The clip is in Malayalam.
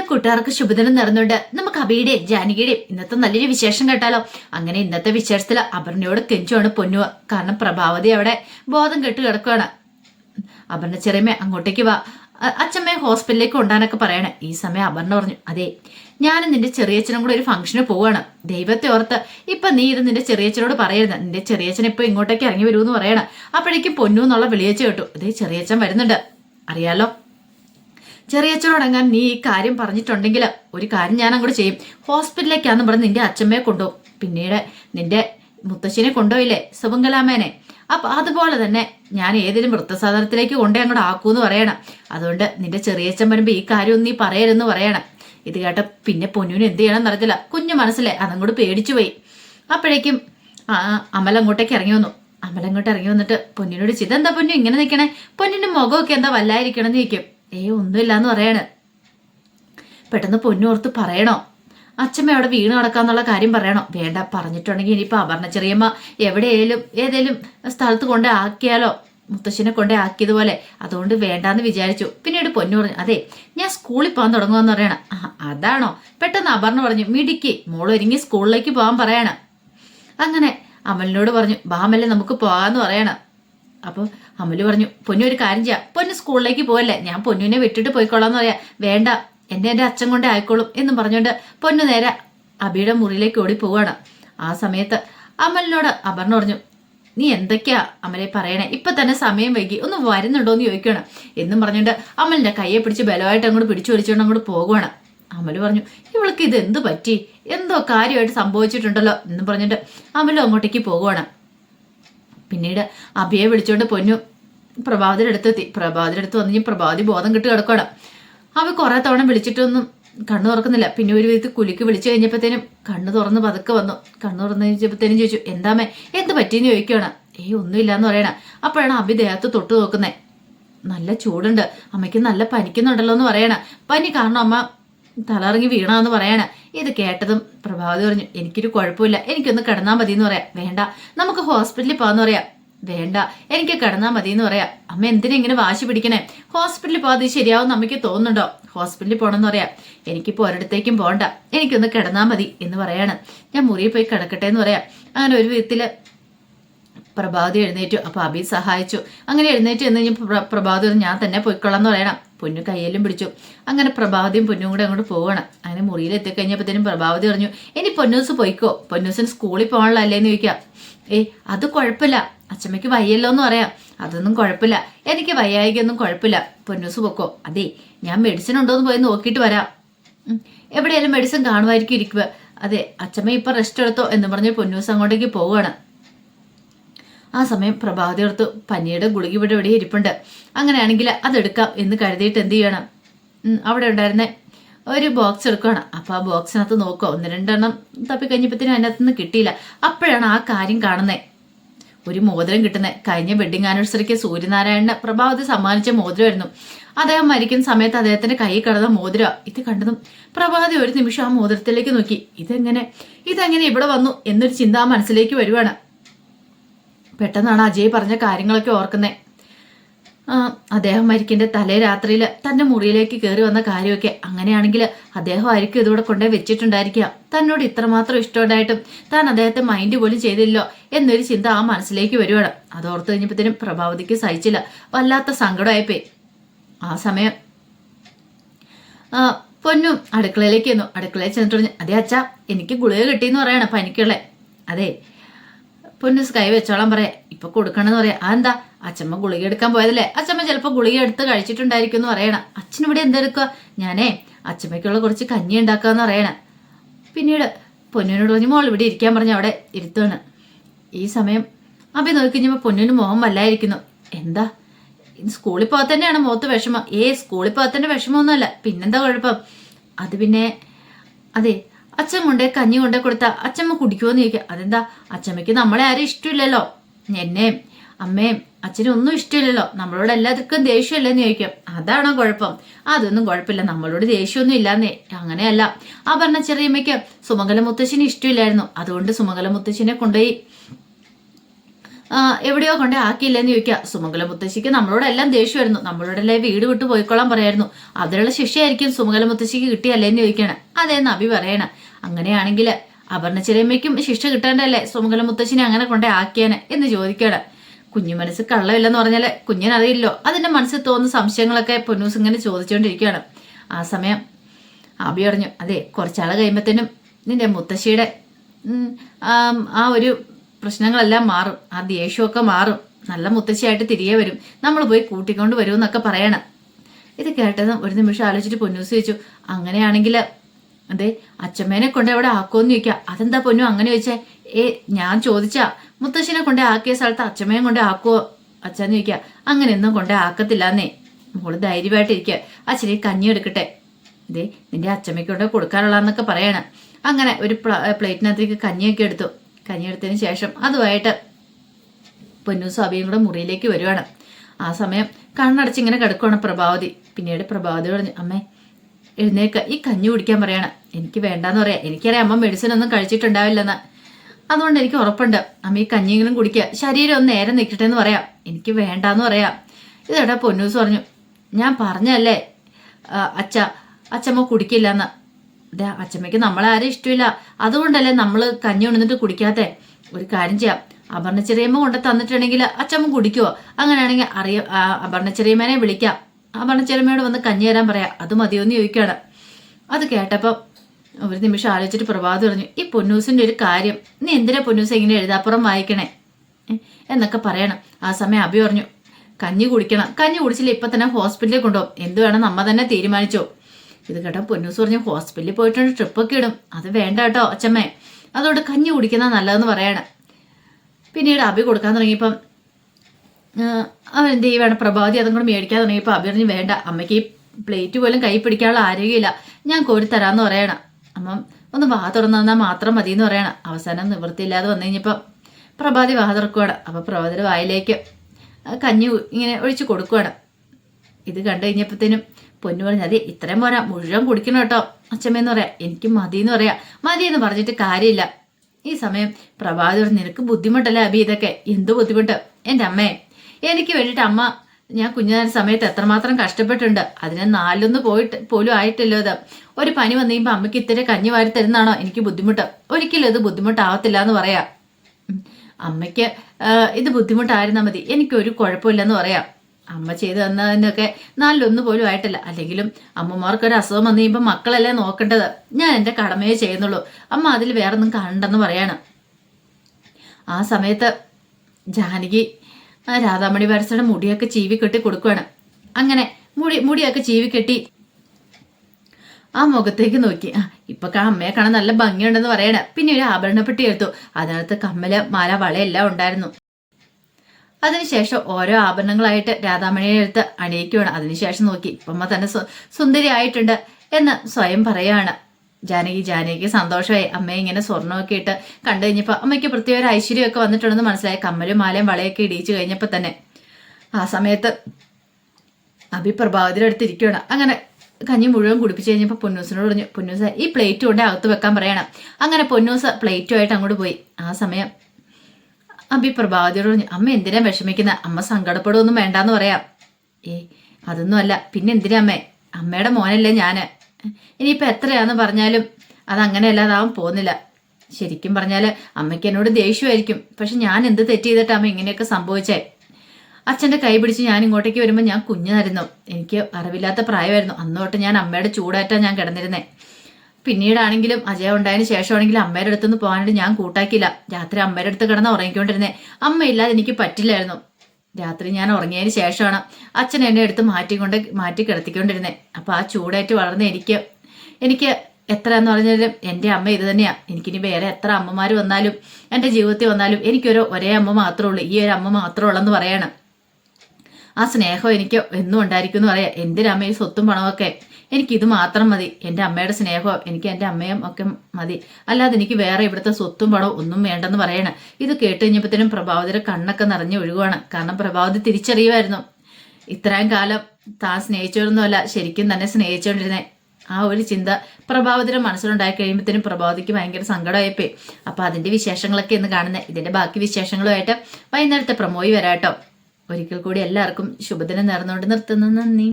എല്ലാ കൂട്ടുകാർക്കും ശുഭദിനം നടന്നുണ്ട് നമുക്ക് അബിയുടെയും ജാനകിയുടെയും ഇന്നത്തെ നല്ലൊരു വിശേഷം കേട്ടാലോ? അങ്ങനെ ഇന്നത്തെ വിശേഷത്തിൽ അപർണയോട് കെഞ്ചുവാണ് പൊന്നുവ. കാരണം പ്രഭാവതി അവിടെ ബോധം കെട്ട് കിടക്കുകയാണ് അപർണ ചെറിയമ്മ അങ്ങോട്ടേക്ക് വാ. അച്ഛമ്മയെ ഹോസ്പിറ്റലിലേക്ക് കൊണ്ടാനൊക്കെ പറയണേ. ഈ സമയം അപർണ പറഞ്ഞു അതെ ഞാനും നിന്റെ ചെറിയച്ഛനും കൂടെ ഒരു ഫംഗ്ഷന് പോവാണ്. ദൈവത്തെ ഓർത്ത് ഇപ്പൊ നീ ഇത് നിന്റെ ചെറിയച്ഛനോട് പറയരുത്. നിന്റെ ചെറിയച്ഛൻ ഇപ്പൊ ഇങ്ങോട്ടേക്ക് ഇറങ്ങി വരുമെന്ന് പറയണം. അപ്പോഴേക്കും പൊന്നു എന്നുള്ള വിളിയച്ച കേട്ടു. അതേ ചെറിയച്ഛൻ വരുന്നുണ്ട്. അറിയാലോ? ചെറിയച്ഛനോടങ്ങാൻ നീ ഈ കാര്യം പറഞ്ഞിട്ടുണ്ടെങ്കിൽ ഒരു കാര്യം ഞാൻ അങ്ങോട്ട് ചെയ്യും. ഹോസ്പിറ്റലിലേക്കാന്ന് പറഞ്ഞ് നിന്റെ അച്ഛമ്മയെ കൊണ്ടുപോകും. പിന്നീട് നിന്റെ മുത്തശ്ശിനെ കൊണ്ടുപോയില്ലേ സുമംഗലാമേനെ അപ്പൊ അതുപോലെ തന്നെ ഞാൻ ഏതെങ്കിലും വൃത്തസാധനത്തിലേക്ക് കൊണ്ടേ അങ്ങോട്ട് ആക്കൂ എന്ന് പറയണം. അതുകൊണ്ട് നിന്റെ ചെറിയച്ഛൻ വരുമ്പോ ഈ കാര്യം നീ പറയരുതെന്ന് പറയണം. ഇത് കേട്ട പിന്നെ പൊന്നുവിന് എന്ത് ചെയ്യണം എന്നറിയത്തില്ല കുഞ്ഞു മനസ്സിലെ അതങ്ങോട്ട് പേടിച്ചു പോയി. അപ്പോഴേക്കും അമൽ അങ്ങോട്ടേക്ക് ഇറങ്ങി വന്നു. അമല അങ്ങോട്ട് ഇറങ്ങി വന്നിട്ട് പൊന്നിനോട് ചിതെന്താ പൊന്നു ഇങ്ങനെ നിൽക്കണേ? പൊന്നിന്റെ മുഖമൊക്കെ എന്താ വല്ലായിരിക്കണം എന്ന് ചോദിക്കും. ഏ ഒന്നുമില്ല എന്ന് പറയാണ്. പെട്ടെന്ന് പൊന്നോർത്ത് പറയണോ? അച്ഛമ്മ അവിടെ വീണ് നടക്കാന്നുള്ള കാര്യം പറയണോ? വേണ്ട പറഞ്ഞിട്ടുണ്ടെങ്കിൽ ഇനിയിപ്പോൾ അപർണ ചെറിയമ്മ എവിടെയേലും ഏതേലും സ്ഥലത്ത് കൊണ്ട് ആക്കിയാലോ? മുത്തശ്ശിനെ കൊണ്ടേ ആക്കിയതുപോലെ. അതുകൊണ്ട് വേണ്ടാന്ന് വിചാരിച്ചു. പിന്നീട് പൊന്നു പറഞ്ഞു അതെ ഞാൻ സ്കൂളിൽ പോകാൻ തുടങ്ങുമെന്ന് പറയണ. "ആ, അതാണോ? പെട്ടെന്ന് അപർണ പറഞ്ഞു മിടിക്ക് മോൾ ഒരുങ്ങി സ്കൂളിലേക്ക് പോകാൻ പറയണം. അങ്ങനെ അമലിനോട് പറഞ്ഞു ബാമല്ലേ നമുക്ക് പോകാന്ന് പറയണം. അപ്പോൾ അമൽ പറഞ്ഞു പൊന്നു ഒരു കാര്യം ചെയ്യാം. പൊന്നു സ്കൂളിലേക്ക് പോവല്ലേ? ഞാൻ പൊന്നുവിനെ വിട്ടിട്ട് പോയിക്കോളാന്ന് പറയാം. വേണ്ട എന്നെ എന്റെ അച്ഛൻ കൊണ്ടേ ആയിക്കോളും എന്നും പറഞ്ഞുകൊണ്ട് പൊന്നു നേരെ അബിയുടെ മുറിയിലേക്ക് ഓടി പോവാണ്. ആ സമയത്ത് അമലിനോട് അപർണ പറഞ്ഞു നീ എന്തൊക്കെയാ അമലെ പറയണേ? ഇപ്പൊ തന്നെ സമയം വൈകി ഒന്ന് വരുന്നുണ്ടോ എന്ന് ചോദിക്കണം എന്നും പറഞ്ഞുകൊണ്ട് അമലിന്റെ കയ്യെ പിടിച്ച് ബലമായിട്ട് അങ്ങോട്ട് പിടിച്ചു വലിച്ചുകൊണ്ട് അങ്ങോട്ട് പോകുവാണ്. അമൽ പറഞ്ഞു ഇവൾക്ക് ഇത് എന്ത് പറ്റി? എന്തോ കാര്യമായിട്ട് സംഭവിച്ചിട്ടുണ്ടല്ലോ എന്നും പറഞ്ഞിട്ട് അമലും അങ്ങോട്ടേക്ക് പോകുവാണ്. പിന്നീട് അഭിയെ വിളിച്ചുകൊണ്ട് പൊന്നു. പ്രഭാതിയുടെ അടുത്ത് വന്നു പ്രഭാതി ബോധം കിട്ടി കിടക്കണം അവ കുറെ തവണ വിളിച്ചിട്ടൊന്നും കണ്ണു തുറക്കുന്നില്ല. പിന്നെ ഒരു വിധത്തിൽ കുലിക്ക് വിളിച്ചു കഴിഞ്ഞപ്പോഴത്തേനും കണ്ണു തുറന്ന് പതുക്കെ വന്നു. കണ്ണു തുറന്ന് കഴിഞ്ഞപ്പോഴത്തേനും ചോദിച്ചു എന്താമേ എന്ത് പറ്റിയെന്ന് ചോദിക്കുകയാണ് ഏയ് ഒന്നുമില്ല എന്ന് പറയണ. അപ്പോഴാണ് അഭി ദേഹത്ത് തൊട്ട് നോക്കുന്നേ. നല്ല ചൂടുണ്ട്. അമ്മയ്ക്ക് നല്ല പനിക്കുന്നുണ്ടല്ലോ എന്ന് പറയണ. പനി കാരണം അമ്മ തലറങ്ങി വീണാന്ന് പറയണ. ഇത് കേട്ടതും പ്രഭാവതി പറഞ്ഞു എനിക്കൊരു കുഴപ്പമില്ല. എനിക്കൊന്ന് കിടന്നാൽ മതി എന്ന് പറയാം. വേണ്ട. നമുക്ക് ഹോസ്പിറ്റലിൽ പോകാന്ന് പറയാം. വേണ്ട. എനിക്ക് കിടന്നാൽ മതി എന്ന് പറയാം. അമ്മ എന്തിനാ ഇങ്ങനെ വാശി പിടിക്കണേ? ഹോസ്പിറ്റലിൽ പോകാതെ ശരിയാവും അമ്മയ്ക്ക് തോന്നുന്നുണ്ടോ? ഹോസ്പിറ്റലിൽ പോകണമെന്ന് പറയാം. എനിക്കിപ്പോൾ ഒരിടത്തേക്കും പോകണ്ട എനിക്കൊന്ന് കിടന്നാൽ മതി എന്ന് പറയാണ്. ഞാൻ മുറിയിൽ പോയി കിടക്കട്ടെ എന്ന് പറയാം. അങ്ങനെ ഒരു വിധത്തിൽ പ്രഭാതി എഴുന്നേറ്റു. അപ്പൊ അബി സഹായിച്ചു. അങ്ങനെ എഴുന്നേറ്റ് എന്ന് കഴിഞ്ഞപ്പോൾ പ്രഭാതി ഞാൻ തന്നെ പോയിക്കൊള്ളാം എന്ന് പറയണം. പൊന്നു കയ്യിലും പിടിച്ചു. അങ്ങനെ പ്രഭാവതിയും പൊന്നും കൂടെ അങ്ങോട്ട് പോവണം. അങ്ങനെ മുറിയിൽ എത്തിക്കഴിഞ്ഞപ്പോഴത്തേനും പ്രഭാവതി പറഞ്ഞു ഇനി പൊന്നൂസ് പോയിക്കോ. പൊന്നൂസിന് സ്കൂളിൽ അല്ലേന്ന് ചോദിക്കാം ഏയ് അത് കുഴപ്പമില്ല. അച്ഛമ്മയ്ക്ക് വയ്യല്ലോ എന്ന് പറയാം. അതൊന്നും കുഴപ്പമില്ല. എനിക്ക് വയ്യായികൊന്നും കുഴപ്പമില്ല. പൊന്നൂസ് പൊക്കോ. അതെ ഞാൻ മെഡിസിൻ ഉണ്ടോ എന്ന് പോയി നോക്കിയിട്ട് വരാം. എവിടെയായാലും മെഡിസിൻ കാണുമായിരിക്കും ഇരിക്കുക. അതെ അച്ഛമ്മ ഇപ്പം റെസ്റ്റ് എടുത്തോ എന്ന് പറഞ്ഞ് പൊന്നൂസ് അങ്ങോട്ടേക്ക് പോവുകയാണ് ആ സമയം പ്രഭാതി എടുത്ത് പനിയുടെ ഗുളിക ഇവിടെ ഇരിപ്പുണ്ട്? അങ്ങനെയാണെങ്കിൽ അതെടുക്കാം എന്ന് കരുതിയിട്ട് എന്ത് ചെയ്യണം? അവിടെ ഉണ്ടായിരുന്ന ഒരു ബോക്സ് എടുക്കുകയാണ് അപ്പോൾ ആ ബോക്സിനകത്ത് നോക്കുക ഒന്ന് രണ്ടെണ്ണം തപ്പിക്കഴിഞ്ഞപ്പോഴത്തേനും അതിനകത്ത് നിന്ന് കിട്ടിയില്ല. അപ്പോഴാണ് ആ കാര്യം കാണുന്നത് ഒരു മോതിരം കിട്ടുന്നത് കഴിഞ്ഞ വെഡിങ് ആനിവേഴ്സറിക്ക് സൂര്യനാരായണന് പ്രഭാവതി സമ്മാനിച്ച മോതിരമായിരുന്നു. അദ്ദേഹം മരിക്കുന്ന സമയത്ത് അദ്ദേഹത്തിന്റെ കൈ കടന്ന മോതിര. ഇത് കണ്ടതും പ്രഭാതി ഒരു നിമിഷം ആ മോതിരത്തിലേക്ക് നോക്കി. ഇതെങ്ങനെ? ഇതെങ്ങനെ ഇവിടെ വന്നു എന്നൊരു ചിന്ത ആ മനസ്സിലേക്ക് വരുവാണ്. പെട്ടെന്നാണ് അജയ് പറഞ്ഞ കാര്യങ്ങളൊക്കെ ഓർക്കുന്നത് അദ്ദേഹം മരിക്കിന്റെ തലേ രാത്രിയിൽ തന്റെ മുറിയിലേക്ക് കയറി വന്ന കാര്യമൊക്കെ അങ്ങനെയാണെങ്കിൽ അദ്ദേഹം ആയിരിക്കും ഇതിവിടെ കൊണ്ടേ വെച്ചിട്ടുണ്ടായിരിക്കുക. തന്നോട് ഇത്രമാത്രം ഇഷ്ടമുണ്ടായിട്ടും താൻ അദ്ദേഹത്തെ മൈൻഡ് പോലും ചെയ്തില്ലോ എന്നൊരു ചിന്ത ആ മനസ്സിലേക്ക് വരുവാണ്. അത് ഓർത്ത് കഴിഞ്ഞപ്പോഴത്തേനും പ്രഭാവതിക്ക് സഹിച്ചില്ല. വല്ലാത്ത സങ്കടമായിപ്പോയി. ആ സമയം പൊന്നും അടുക്കളയിലേക്ക് ചെന്നു. അടുക്കളയിൽ ചെന്നിട്ട് പറഞ്ഞു അതെ അച്ഛാ എനിക്ക് ഗുളിക കിട്ടിയെന്ന് പറയണം പനിക്കുള്ളേ. അതെ പൊന്നു കൈ വെച്ചോളാൻ പറയാ. ഇപ്പൊ കൊടുക്കണമെന്ന് പറയാ. അതെന്താ? അച്ഛമ്മ ഗുളിക എടുക്കാൻ പോയതല്ലേ? അച്ഛമ്മ ചിലപ്പോൾ ഗുളിക എടുത്ത് കഴിച്ചിട്ടുണ്ടായിരിക്കും എന്ന് പറയണം അച്ഛനിവിടെ എന്തെടുക്കുക ഞാനേ അച്ഛമ്മയ്ക്കുള്ള കുറച്ച് കഞ്ഞി ഉണ്ടാക്കാന്ന് പറയണം. പിന്നീട് പൊന്നിനോട് പറഞ്ഞു മോൾ ഇവിടെ ഇരിക്കാൻ പറഞ്ഞ അവിടെ ഇരുത്താണ് ഈ സമയം അഭി നോക്കി കഴിഞ്ഞപ്പോൾ പൊന്നിന് മോഹം വല്ലായിരിക്കുന്നു. എന്താ? സ്കൂളിൽ പോകാൻ തന്നെയാണ് മുഖത്ത് വിഷമം. ഏ സ്കൂളിൽ പോകാൻ തന്നെ വിഷമമൊന്നുമല്ല. പിന്നെന്താ കുഴപ്പം? അത് പിന്നെ അതെ അച്ഛൻ കൊണ്ടേ കഞ്ഞി കൊണ്ടേ കൊടുത്ത അച്ഛമ്മ കുടിക്കുമോന്ന് ചോദിക്കുക അതെന്താ? അച്ഛമ്മയ്ക്ക് നമ്മളെ ആരും ഇഷ്ടമില്ലല്ലോ. എന്നെയും അമ്മയും അച്ഛനും ഒന്നും ഇഷ്ടമില്ലല്ലോ. നമ്മളോട് എല്ലാവർക്കും ദേഷ്യമല്ലെന്ന് ചോദിക്കും. അതാണോ കുഴപ്പം? അതൊന്നും കുഴപ്പമില്ല. നമ്മളോട് ദേഷ്യമൊന്നും ഇല്ലാന്നേ. അങ്ങനെയല്ല. ആ പറഞ്ഞ ചെറിയമ്മയ്ക്ക് സുമംഗല മുത്തശ്ശിന് ഇഷ്ടമില്ലായിരുന്നു. അതുകൊണ്ട് സുമംഗല മുത്തശ്ശിനെ കൊണ്ടുപോയി എവിടെയോ കൊണ്ടേ ആക്കിയില്ലെന്ന് ചോദിക്കുക സുമംഗല മുത്തശ്ശിക്ക് നമ്മളോടെല്ലാം ദേഷ്യമായിരുന്നു. നമ്മളോടെല്ലാം വീട് വിട്ട് പോയിക്കോളാൻ പറയായിരുന്നു. അതിനുള്ള ശിക്ഷയായിരിക്കും സുമംഗല മുത്തശ്ശിക്ക് കിട്ടിയല്ലേന്ന് ചോദിക്കണേ. അതേന്ന് അഭി പറയണ. അങ്ങനെയാണെങ്കിൽ അപർണ ചെറിയമ്മയ്ക്കും ശിക്ഷ കിട്ടേണ്ടല്ലേ സുമംഗല മുത്തശ്ശിനെ അങ്ങനെ കൊണ്ടേ ആക്കിയാനെ എന്ന് ചോദിക്കണം കുഞ്ഞു മനസ്സ് കള്ളമില്ലെന്ന് പറഞ്ഞാൽ കുഞ്ഞിനറിയില്ലോ. അതിന്റെ മനസ്സിൽ തോന്നുന്ന സംശയങ്ങളൊക്കെ പൊന്നൂസ് ഇങ്ങനെ ചോദിച്ചുകൊണ്ടിരിക്കുകയാണ്. ആ സമയം ആബി പറഞ്ഞു അതെ കുറച്ചാൾ കഴിയുമ്പത്തേനും നിന്റെ മുത്തശ്ശിയുടെ ആ ഒരു പ്രശ്നങ്ങളെല്ലാം മാറും. ആ ദേഷ്യമൊക്കെ മാറും. നല്ല മുത്തശ്ശിയായിട്ട് തിരികെ വരും. നമ്മൾ പോയി കൂട്ടിക്കൊണ്ട് വരും എന്നൊക്കെ പറയണം. ഇത് കേട്ടതും ഒരു നിമിഷം ആലോചിച്ചിട്ട് പൊന്നൂസ് ചോദിച്ചു അങ്ങനെയാണെങ്കിൽ അതെ അച്ഛമ്മേനെ കൊണ്ട് അവിടെ ആക്കുമെന്ന് ചോദിക്കുക അതെന്താ പൊന്നു അങ്ങനെ ചോദിച്ചേ? ഏ ഞാൻ ചോദിച്ചാ. മുത്തശ്ശിനെ കൊണ്ട് ആക്കിയ സ്ഥലത്ത് അച്ഛമ്മയെ കൊണ്ട് ആക്കുവോ? അച്ഛന്ന് ചോദിക്കുക അങ്ങനെയൊന്നും കൊണ്ടേ ആക്കത്തില്ലെന്നേ. മോൾ ധൈര്യമായിട്ടിരിക്കുക അച്ഛനെ കഞ്ഞി എടുക്കട്ടെ. ഇതേ നിന്റെ അച്ഛമ്മയ്ക്ക് കൊണ്ട് കൊടുക്കാനുള്ളതെന്നൊക്കെ പറയണം. അങ്ങനെ ഒരു പ്ല- പ്ലേറ്റിനകത്തേക്ക് കഞ്ഞിയൊക്കെ എടുത്തു. കഞ്ഞി എടുത്തതിന് ശേഷം അതുമായിട്ട് പൊന്നു സ്വാമിയും കൂടെ മുറിയിലേക്ക് വരുവാണ്. ആ സമയം കണ്ണടച്ചിങ്ങനെ കിടക്കുവാണ് പ്രഭാവതി. പിന്നീട് പ്രഭാവതി പറഞ്ഞു അമ്മേ എഴുന്നേക്ക. ഈ കഞ്ഞി കുടിക്കാൻ പറയണ. എനിക്ക് വേണ്ടാന്ന് പറയാം. എനിക്കറിയാം അമ്മ മെഡിസിൻ ഒന്നും കഴിച്ചിട്ടുണ്ടാവില്ലെന്ന്. അതുകൊണ്ട് എനിക്ക് ഉറപ്പുണ്ട്. അമ്മ ഈ കഞ്ഞിയെങ്കിലും കുടിക്കുക ശരീരം ഒന്ന് നേരെ നിൽക്കട്ടെ എന്ന് പറയാം. എനിക്ക് വേണ്ടാന്ന് പറയാം. ഇതെടാ പൊന്നൂസ് പറഞ്ഞു. ഞാൻ പറഞ്ഞല്ലേ അച്ഛ അച്ഛമ്മ കുടിക്കില്ലെന്ന്. ദേ, അച്ഛമ്മയ്ക്ക് നമ്മളെ ആരും ഇഷ്ടമില്ല. അതുകൊണ്ടല്ലേ നമ്മൾ കഞ്ഞി ഉണർന്നിട്ട് കുടിക്കാത്തെ? ഒരു കാര്യം ചെയ്യാം. അപർണ ചെറിയമ്മ കൊണ്ട് തന്നിട്ടുണ്ടെങ്കിൽ അച്ഛമ്മ കുടിക്കുവോ? അങ്ങനെയാണെങ്കിൽ അറിയ അപർണ ചെറിയമ്മേനെ വിളിക്കാം. അപർണ ചെറിയമ്മയോട് വന്ന് കഞ്ഞി തരാൻ പറയാം. അത് മതിയോന്ന് ചോദിക്കുകയാണ്. അത് കേട്ടപ്പം ഒരു നിമിഷം ആലോചിച്ചിട്ട് പ്രഭാത് പറഞ്ഞു ഈ പൊന്നൂസിന്റെ ഒരു കാര്യം നീ എന്തിനാ പൊന്നൂസ് ഇങ്ങനെ എഴുതാപ്പുറം വായിക്കണേ? എന്നൊക്കെ പറയണം. ആ സമയം അഭി പറഞ്ഞു കഞ്ഞി കുടിക്കണം. കഞ്ഞി കുടിച്ചില്ല ഇപ്പൊ തന്നെ ഹോസ്പിറ്റലിൽ കൊണ്ടുപോകും. എന്ത് വേണം നമ്മ തന്നെ തീരുമാനിച്ചോ. ഇത് കേട്ടോ പൊന്നൂസ് പറഞ്ഞു ഹോസ്പിറ്റലിൽ പോയിട്ടുണ്ട് ട്രിപ്പൊക്കെ ഇടും. അത് വേണ്ട കേട്ടോ അച്ഛമ്മേ. അതുകൊണ്ട് കഞ്ഞി കുടിക്കുന്ന നല്ലതെന്ന് പറയണം. പിന്നീട് അഭി കൊടുക്കാൻ തുടങ്ങിയപ്പം അവൻ എന്ത് ചെയ്യുവാണ് പ്രഭാതി അതും കൂടെ മേടിക്കാൻ തുടങ്ങിയപ്പോൾ അഭി പറഞ്ഞു വേണ്ട അമ്മയ്ക്ക് ഈ പ്ലേറ്റ് പോലും കൈ പിടിക്കാനുള്ള ആരോഗ്യമില്ല. ഞാൻ കോരി തരാമെന്ന് പറയണം. അമ്മ ഒന്ന് വാ തുറന്നു തന്നാൽ മാത്രം മതി എന്ന് പറയണം. അവസാനം നിവൃത്തിയില്ലാതെ വന്നു കഴിഞ്ഞപ്പോൾ പ്രഭാതി വാ തുറക്കുവാണ്. അപ്പോൾ പ്രഭാതി വായിലേക്ക് കഞ്ഞി ഇങ്ങനെ ഒഴിച്ച് കൊടുക്കുവാണ്. ഇത് കണ്ടു കഴിഞ്ഞപ്പോഴത്തേനും പൊന്നു പറഞ്ഞു അതെ ഇത്രയും പോരാ മുഴുവൻ കുടിക്കണം കേട്ടോ അച്ഛമ്മയെന്ന് പറയാം. എനിക്ക് മതി എന്ന് പറയാം. മതി എന്ന് പറഞ്ഞിട്ട് കാര്യമില്ല. ഈ സമയം പ്രഭാതി നിനക്ക് ബുദ്ധിമുട്ടല്ലേ അബി ഇതൊക്കെ? എന്ത് ബുദ്ധിമുട്ട്? എന്റെ അമ്മേ എനിക്ക് വേണ്ടിയിട്ട് അമ്മ ഞാൻ കുഞ്ഞുനാൾ സമയത്ത് എത്രമാത്രം കഷ്ടപ്പെട്ടിട്ടുണ്ട്. അതിനെ നാലൊന്ന് പോയിട്ട് പോലും ആയിട്ടില്ലോ ഇത്. ഒരു പനി വന്നു കഴിയുമ്പോൾ അമ്മയ്ക്ക് ഇത്തിരി കഞ്ഞി വാരി തരുന്നതാണോ എനിക്ക് ബുദ്ധിമുട്ട്. ഒരിക്കലും ഇത് ബുദ്ധിമുട്ടാവത്തില്ല എന്ന് പറയാം അമ്മയ്ക്ക് ഇത് ബുദ്ധിമുട്ടായിരുന്നാൽ മതി. എനിക്കൊരു കുഴപ്പമില്ലെന്ന് പറയാം. അമ്മ ചെയ്തു തന്നതിനൊക്കെ നാലിലൊന്ന് പോലും ആയിട്ടില്ല. അല്ലെങ്കിലും അമ്മമാർക്ക് ഒരു അസുഖം വന്നു കഴിയുമ്പോൾ മക്കളല്ലേ നോക്കേണ്ടത്. ഞാൻ എന്റെ കടമയെ ചെയ്യുന്നുള്ളൂ. അമ്മ അതിൽ വേറെ ഒന്നും കാണണ്ടെന്ന് പറയാണ്. ആ സമയത്ത് ജാനകി ആ രാധാമണി വരസയുടെ മുടിയൊക്കെ ചീവി കെട്ടി കൊടുക്കുകയാണ് അങ്ങനെ മുടി മുടിയൊക്കെ ചീവി കെട്ടി ആ മുഖത്തേക്ക് നോക്കി. ഇപ്പൊ അമ്മയെ കാണാൻ നല്ല ഭംഗിയുണ്ടെന്ന് പറയണേ. പിന്നെ ഒരു ആഭരണപ്പെട്ടി എടുത്തു. അതിനകത്ത് കമ്മൽ മാല വളയെല്ലാം ഉണ്ടായിരുന്നു. അതിനുശേഷം ഓരോ ആഭരണങ്ങളായിട്ട് രാധാമണിയെ എടുത്ത് അണിയിക്കുകയാണ് അതിനുശേഷം നോക്കി. ഇപ്പമ്മ തന്നെ സുന്ദരി ആയിട്ടുണ്ട് എന്ന് സ്വയം പറയാണ് ജാനകി ജാനകിക്ക് സന്തോഷമായി. അമ്മയെ ഇങ്ങനെ സ്വർണമൊക്കെ ഇട്ട് കണ്ടു കഴിഞ്ഞപ്പോൾ അമ്മയ്ക്ക് പ്രത്യേക ഒരു ഐശ്വര്യമൊക്കെ വന്നിട്ടുണ്ടെന്ന് മനസ്സിലായി. കമ്മലും മാലയും വളയൊക്കെ ഇടിയിച്ചു കഴിഞ്ഞപ്പോൾ തന്നെ. ആ സമയത്ത് അഭി അടുത്ത് ഇരിക്കുകയാണ്. അങ്ങനെ കഞ്ഞി മുഴുവൻ കുടിപ്പിച്ച് കഴിഞ്ഞപ്പോൾ പൊന്നൂസിനോട് പറഞ്ഞു പൊന്നൂസ് ഈ പ്ലേറ്റ് കൊണ്ട് അകത്ത് വെക്കാൻ പറയണം. അങ്ങനെ പൊന്നൂസ പ്ലേറ്റുമായിട്ട് അങ്ങോട്ട് പോയി. ആ സമയം അഭി പ്രഭാവതിയോട് പറഞ്ഞു അമ്മ എന്തിനാ വിഷമിക്കുന്ന? അമ്മ സങ്കടപ്പെടുമൊന്നും വേണ്ടാന്ന് പറയാം. ഏ അതൊന്നും അല്ല. പിന്നെ എന്തിനാ അമ്മേ? അമ്മയുടെ മോനല്ലേ ഞാൻ. ഇനിയിപ്പോൾ എത്രയാന്ന് പറഞ്ഞാലും അതങ്ങനെ അതാവാൻ പോകുന്നില്ല. ശരിക്കും പറഞ്ഞാൽ അമ്മയ്ക്ക് എന്നോട് ദേഷ്യമായിരിക്കും. പക്ഷെ ഞാൻ എന്ത് തെറ്റ് ചെയ്തിട്ട് അമ്മ ഇങ്ങനെയൊക്കെ സംഭവിച്ചേ? അച്ഛന്റെ കൈ പിടിച്ച് ഞാൻ ഇങ്ങോട്ടേക്ക് വരുമ്പോൾ ഞാൻ കുഞ്ഞായിരുന്നു. എനിക്ക് അറിവില്ലാത്ത പ്രായമായിരുന്നു. അന്നോട്ട് ഞാൻ അമ്മയുടെ ചൂടായിട്ടാണ് ഞാൻ കിടന്നിരുന്നേ. പിന്നീടാണെങ്കിലും അജയ ഉണ്ടായതിനു ശേഷമാണെങ്കിലും അമ്മയുടെ അടുത്തുനിന്ന് പോകാനായിട്ട് ഞാൻ കൂട്ടാക്കിയില്ല. രാത്രി അമ്മയുടെ അടുത്ത് കിടന്ന് ഉറങ്ങിക്കൊണ്ടിരുന്നേ. അമ്മയില്ലാതെ എനിക്ക് പറ്റില്ലായിരുന്നു. രാത്രി ഞാൻ ഉറങ്ങിയതിന് ശേഷമാണ് അച്ഛൻ എന്നെ എടുത്ത് മാറ്റിക്കൊണ്ട് മാറ്റി കിടത്തിക്കൊണ്ടിരുന്നേ. അപ്പോൾ ആ ചൂടായിട്ട് വളർന്ന എനിക്ക് എനിക്ക് എത്ര എന്ന് പറഞ്ഞാലും എന്റെ അമ്മ ഇത് തന്നെയാണ് എനിക്കിനി വേറെ എത്ര അമ്മമാർ വന്നാലും എന്റെ ജീവിതത്തിൽ വന്നാലും എനിക്കൊരു ഒരേ അമ്മ മാത്രമേ ഉള്ളൂ. ഈ ഒരു അമ്മ മാത്രമേ ഉള്ളെന്ന് പറയണം. ആ സ്നേഹം എനിക്ക് എന്നും ഉണ്ടായിരിക്കും എന്ന് പറയാം. എന്തിനമ്മ ഈ സ്വത്തും പണമൊക്കെ എനിക്കിത് മാത്രം മതി. എന്റെ അമ്മയുടെ സ്നേഹമോ എനിക്ക് എന്റെ അമ്മയും ഒക്കെ മതി. അല്ലാതെ എനിക്ക് വേറെ ഇവിടുത്തെ സ്വത്തും പണവും ഒന്നും വേണ്ടെന്ന് പറയണം. ഇത് കേട്ട് കഴിഞ്ഞപ്പോഴത്തേനും പ്രഭാവതിയുടെ കണ്ണൊക്കെ നിറഞ്ഞു ഒഴുകുവാണ്. കാരണം പ്രഭാവതി തിരിച്ചറിയുമായിരുന്നു. ഇത്രയും കാലം താൻ സ്നേഹിച്ചവരൊന്നുമല്ല ശരിക്കും തന്നെ സ്നേഹിച്ചുകൊണ്ടിരുന്നേ ആ ഒരു ചിന്ത പ്രഭാവതിയുടെ മനസ്സിലുണ്ടായി കഴിയുമ്പോഴത്തേനും പ്രഭാവതിക്ക് ഭയങ്കര സങ്കടമായിപ്പോയി. അപ്പൊ അതിന്റെ വിശേഷങ്ങളൊക്കെ ഇന്ന് കാണുന്നത് ഇതിന്റെ ബാക്കി വിശേഷങ്ങളുമായിട്ട് വൈകുന്നേരത്തെ പ്രമോയി വരാട്ടോ. ഒരിക്കൽ കൂടി എല്ലാവർക്കും ശുഭദിനം നേർന്നുകൊണ്ട് നിർത്തുന്നു. നന്ദി.